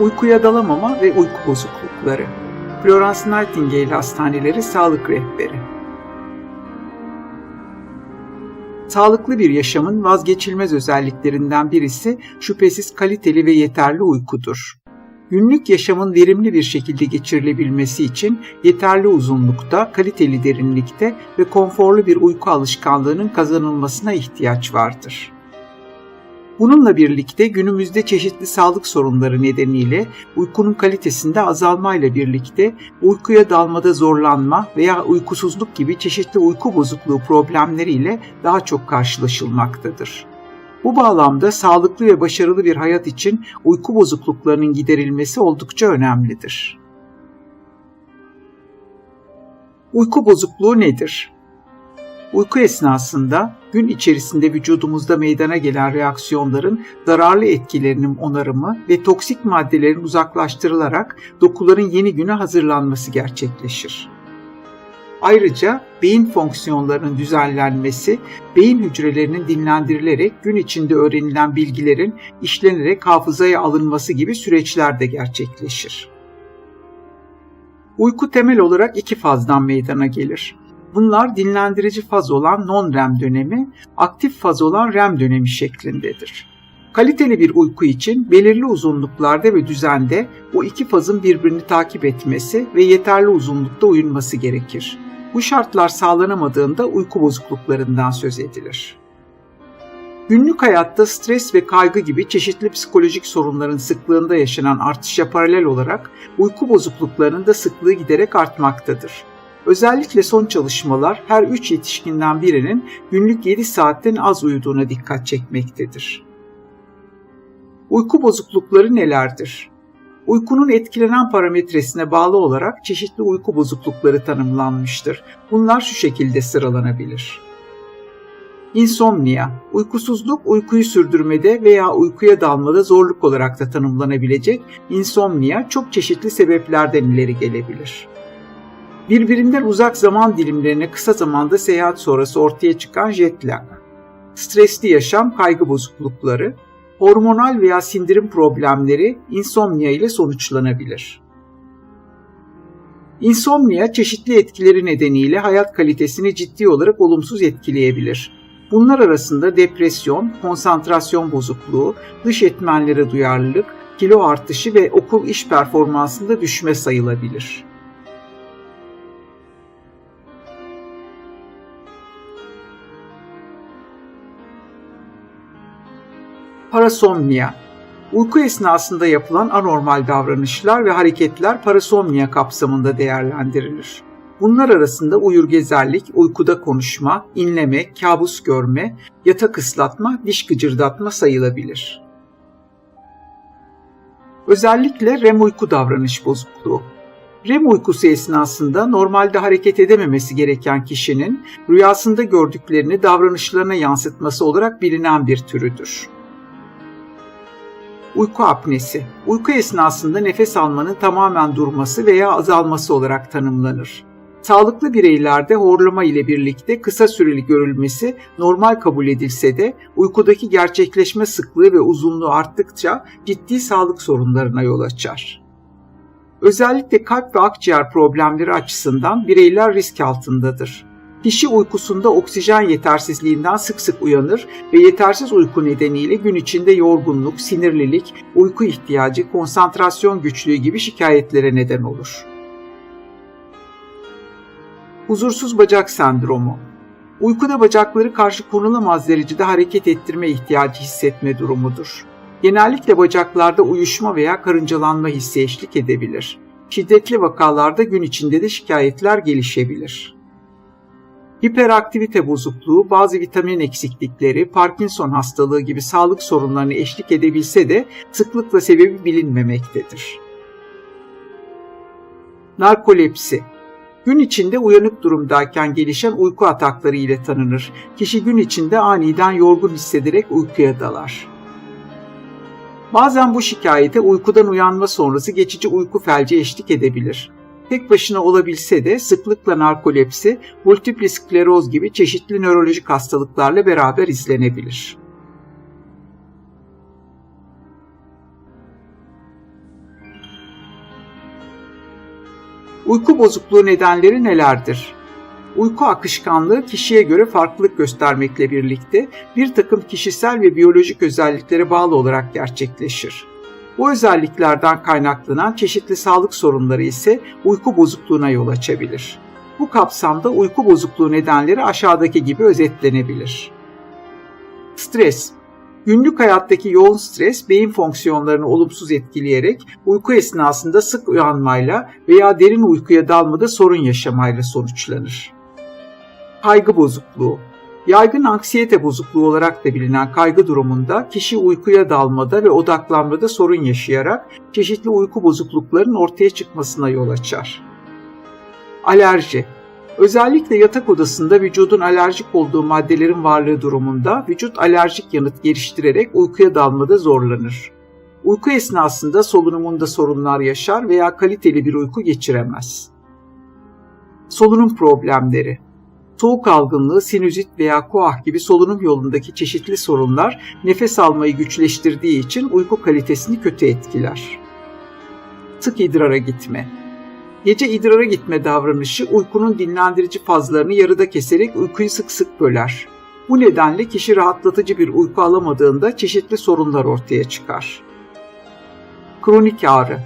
Uykuya dalamama ve uyku bozuklukları. Florence Nightingale Hastaneleri Sağlık Rehberi Sağlıklı bir yaşamın vazgeçilmez özelliklerinden birisi şüphesiz kaliteli ve yeterli uykudur. Günlük yaşamın verimli bir şekilde geçirilebilmesi için yeterli uzunlukta, kaliteli derinlikte ve konforlu bir uyku alışkanlığının kazanılmasına ihtiyaç vardır. Bununla birlikte günümüzde çeşitli sağlık sorunları nedeniyle uykunun kalitesinde azalmayla birlikte uykuya dalmada zorlanma veya uykusuzluk gibi çeşitli uyku bozukluğu problemleriyle daha çok karşılaşılmaktadır. Bu bağlamda sağlıklı ve başarılı bir hayat için uyku bozukluklarının giderilmesi oldukça önemlidir. Uyku bozukluğu nedir? Uyku esnasında gün içerisinde vücudumuzda meydana gelen reaksiyonların zararlı etkilerinin onarımı ve toksik maddelerin uzaklaştırılarak dokuların yeni güne hazırlanması gerçekleşir. Ayrıca beyin fonksiyonlarının düzenlenmesi, beyin hücrelerinin dinlendirilerek gün içinde öğrenilen bilgilerin işlenerek hafızaya alınması gibi süreçler de gerçekleşir. Uyku temel olarak iki fazdan meydana gelir. Bunlar dinlendirici faz olan non-REM dönemi, aktif faz olan REM dönemi şeklindedir. Kaliteli bir uyku için belirli uzunluklarda ve düzende bu iki fazın birbirini takip etmesi ve yeterli uzunlukta uyunması gerekir. Bu şartlar sağlanamadığında uyku bozukluklarından söz edilir. Günlük hayatta stres ve kaygı gibi çeşitli psikolojik sorunların sıklığında yaşanan artışa paralel olarak uyku bozukluklarının da sıklığı giderek artmaktadır. Özellikle son çalışmalar her 3 yetişkinden birinin günlük 7 saatten az uyuduğuna dikkat çekmektedir. Uyku bozuklukları nelerdir? Uykunun etkilenen parametresine bağlı olarak çeşitli uyku bozuklukları tanımlanmıştır. Bunlar şu şekilde sıralanabilir. İnsomnia, uykusuzluk uykuyu sürdürmede veya uykuya dalmada zorluk olarak da tanımlanabilecek insomnia çok çeşitli sebeplerden ileri gelebilir. Birbirinden uzak zaman dilimlerine kısa zamanda seyahat sonrası ortaya çıkan jet lag, stresli yaşam kaygı bozuklukları, hormonal veya sindirim problemleri insomnia ile sonuçlanabilir. İnsomnia çeşitli etkileri nedeniyle hayat kalitesini ciddi olarak olumsuz etkileyebilir. Bunlar arasında depresyon, konsantrasyon bozukluğu, dış etmenlere duyarlılık, kilo artışı ve okul iş performansında düşme sayılabilir. Parasomnia Uyku esnasında yapılan anormal davranışlar ve hareketler parasomnia kapsamında değerlendirilir. Bunlar arasında uyur gezerlik, uykuda konuşma, inleme, kabus görme, yatak ıslatma, diş gıcırdatma sayılabilir. Özellikle REM uyku davranış bozukluğu. REM uykusu esnasında normalde hareket edememesi gereken kişinin rüyasında gördüklerini davranışlarına yansıtması olarak bilinen bir türüdür. Uyku apnesi. Uyku esnasında nefes almanın tamamen durması veya azalması olarak tanımlanır. Sağlıklı bireylerde horlama ile birlikte kısa süreli görülmesi normal kabul edilse de uykudaki gerçekleşme sıklığı ve uzunluğu arttıkça ciddi sağlık sorunlarına yol açar. Özellikle kalp ve akciğer problemleri açısından bireyler risk altındadır. Kişi uykusunda oksijen yetersizliğinden sık sık uyanır ve yetersiz uyku nedeniyle gün içinde yorgunluk, sinirlilik, uyku ihtiyacı, konsantrasyon güçlüğü gibi şikayetlere neden olur. Huzursuz bacak sendromu Uykuda bacakları karşı konulamaz derecede hareket ettirme ihtiyacı hissetme durumudur. Genellikle bacaklarda uyuşma veya karıncalanma hissi eşlik edebilir. Şiddetli vakalarda gün içinde de şikayetler gelişebilir. Hiperaktivite bozukluğu, bazı vitamin eksiklikleri, Parkinson hastalığı gibi sağlık sorunlarını eşlik edebilse de sıklıkla sebebi bilinmemektedir. Narkolepsi Gün içinde uyanık durumdayken gelişen uyku atakları ile tanınır. Kişi gün içinde aniden yorgun hissederek uykuya dalar. Bazen bu şikayete uykudan uyanma sonrası geçici uyku felci eşlik edebilir tek başına olabilse de sıklıkla narkolepsi, multiple skleroz gibi çeşitli nörolojik hastalıklarla beraber izlenebilir. Uyku bozukluğu nedenleri nelerdir? Uyku akışkanlığı kişiye göre farklılık göstermekle birlikte bir takım kişisel ve biyolojik özelliklere bağlı olarak gerçekleşir. Bu özelliklerden kaynaklanan çeşitli sağlık sorunları ise uyku bozukluğuna yol açabilir. Bu kapsamda uyku bozukluğu nedenleri aşağıdaki gibi özetlenebilir. Stres Günlük hayattaki yoğun stres beyin fonksiyonlarını olumsuz etkileyerek uyku esnasında sık uyanmayla veya derin uykuya dalmada sorun yaşamayla sonuçlanır. Kaygı bozukluğu Yaygın anksiyete bozukluğu olarak da bilinen kaygı durumunda kişi uykuya dalmada ve odaklanmada sorun yaşayarak çeşitli uyku bozukluklarının ortaya çıkmasına yol açar. Alerji Özellikle yatak odasında vücudun alerjik olduğu maddelerin varlığı durumunda vücut alerjik yanıt geliştirerek uykuya dalmada zorlanır. Uyku esnasında solunumunda sorunlar yaşar veya kaliteli bir uyku geçiremez. Solunum problemleri Soğuk algınlığı, sinüzit veya koah gibi solunum yolundaki çeşitli sorunlar nefes almayı güçleştirdiği için uyku kalitesini kötü etkiler. Sık idrara gitme Gece idrara gitme davranışı uykunun dinlendirici fazlarını yarıda keserek uykuyu sık sık böler. Bu nedenle kişi rahatlatıcı bir uyku alamadığında çeşitli sorunlar ortaya çıkar. Kronik ağrı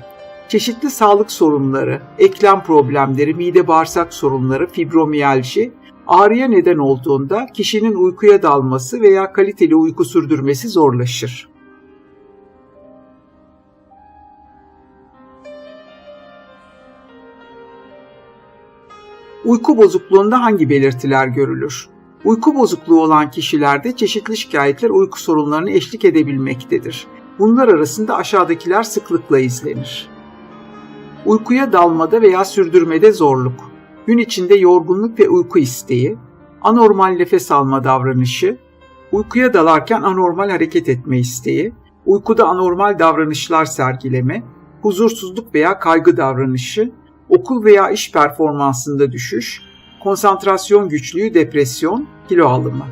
Çeşitli sağlık sorunları, eklem problemleri, mide bağırsak sorunları, fibromiyalji, ağrıya neden olduğunda kişinin uykuya dalması veya kaliteli uyku sürdürmesi zorlaşır. Uyku bozukluğunda hangi belirtiler görülür? Uyku bozukluğu olan kişilerde çeşitli şikayetler uyku sorunlarını eşlik edebilmektedir. Bunlar arasında aşağıdakiler sıklıkla izlenir. Uykuya dalmada veya sürdürmede zorluk, gün içinde yorgunluk ve uyku isteği, anormal nefes alma davranışı, uykuya dalarken anormal hareket etme isteği, uykuda anormal davranışlar sergileme, huzursuzluk veya kaygı davranışı, okul veya iş performansında düşüş, konsantrasyon güçlüğü, depresyon, kilo alımı.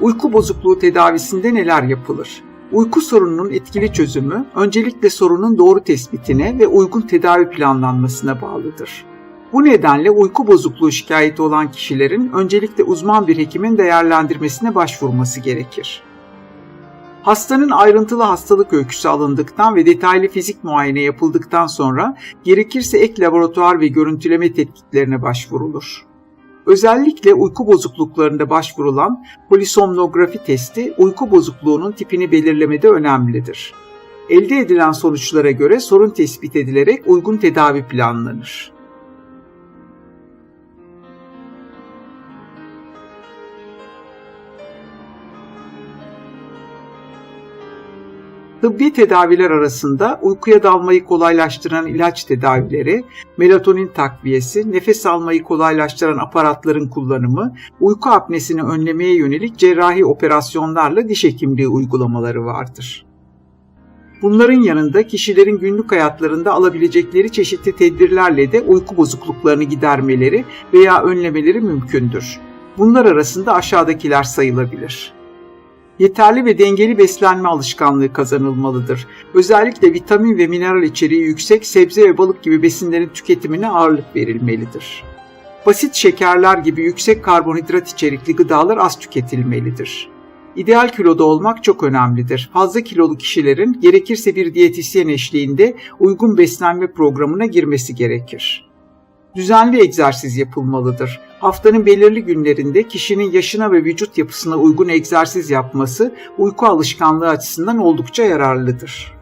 Uyku bozukluğu tedavisinde neler yapılır? Uyku sorununun etkili çözümü öncelikle sorunun doğru tespitine ve uygun tedavi planlanmasına bağlıdır. Bu nedenle uyku bozukluğu şikayeti olan kişilerin öncelikle uzman bir hekimin değerlendirmesine başvurması gerekir. Hastanın ayrıntılı hastalık öyküsü alındıktan ve detaylı fizik muayene yapıldıktan sonra gerekirse ek laboratuvar ve görüntüleme tetkiklerine başvurulur. Özellikle uyku bozukluklarında başvurulan polisomnografi testi uyku bozukluğunun tipini belirlemede önemlidir. Elde edilen sonuçlara göre sorun tespit edilerek uygun tedavi planlanır. Tıbbi tedaviler arasında uykuya dalmayı kolaylaştıran ilaç tedavileri, melatonin takviyesi, nefes almayı kolaylaştıran aparatların kullanımı, uyku apnesini önlemeye yönelik cerrahi operasyonlarla diş hekimliği uygulamaları vardır. Bunların yanında kişilerin günlük hayatlarında alabilecekleri çeşitli tedbirlerle de uyku bozukluklarını gidermeleri veya önlemeleri mümkündür. Bunlar arasında aşağıdakiler sayılabilir yeterli ve dengeli beslenme alışkanlığı kazanılmalıdır. Özellikle vitamin ve mineral içeriği yüksek sebze ve balık gibi besinlerin tüketimine ağırlık verilmelidir. Basit şekerler gibi yüksek karbonhidrat içerikli gıdalar az tüketilmelidir. İdeal kiloda olmak çok önemlidir. Fazla kilolu kişilerin gerekirse bir diyetisyen eşliğinde uygun beslenme programına girmesi gerekir düzenli egzersiz yapılmalıdır. Haftanın belirli günlerinde kişinin yaşına ve vücut yapısına uygun egzersiz yapması uyku alışkanlığı açısından oldukça yararlıdır.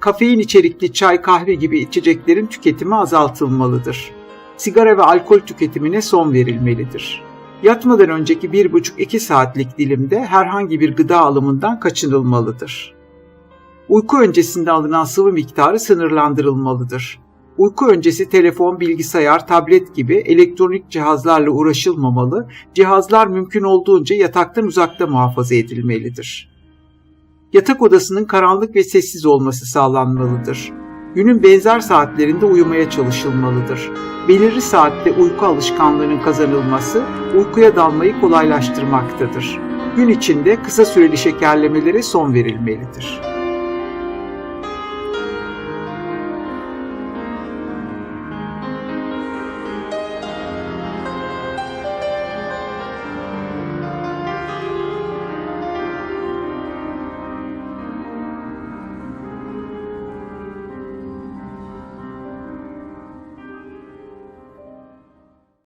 Kafein içerikli çay, kahve gibi içeceklerin tüketimi azaltılmalıdır. Sigara ve alkol tüketimine son verilmelidir. Yatmadan önceki 1,5-2 saatlik dilimde herhangi bir gıda alımından kaçınılmalıdır. Uyku öncesinde alınan sıvı miktarı sınırlandırılmalıdır Uyku öncesi telefon, bilgisayar, tablet gibi elektronik cihazlarla uğraşılmamalı, cihazlar mümkün olduğunca yataktan uzakta muhafaza edilmelidir. Yatak odasının karanlık ve sessiz olması sağlanmalıdır. Günün benzer saatlerinde uyumaya çalışılmalıdır. Belirli saatte uyku alışkanlığının kazanılması uykuya dalmayı kolaylaştırmaktadır. Gün içinde kısa süreli şekerlemelere son verilmelidir.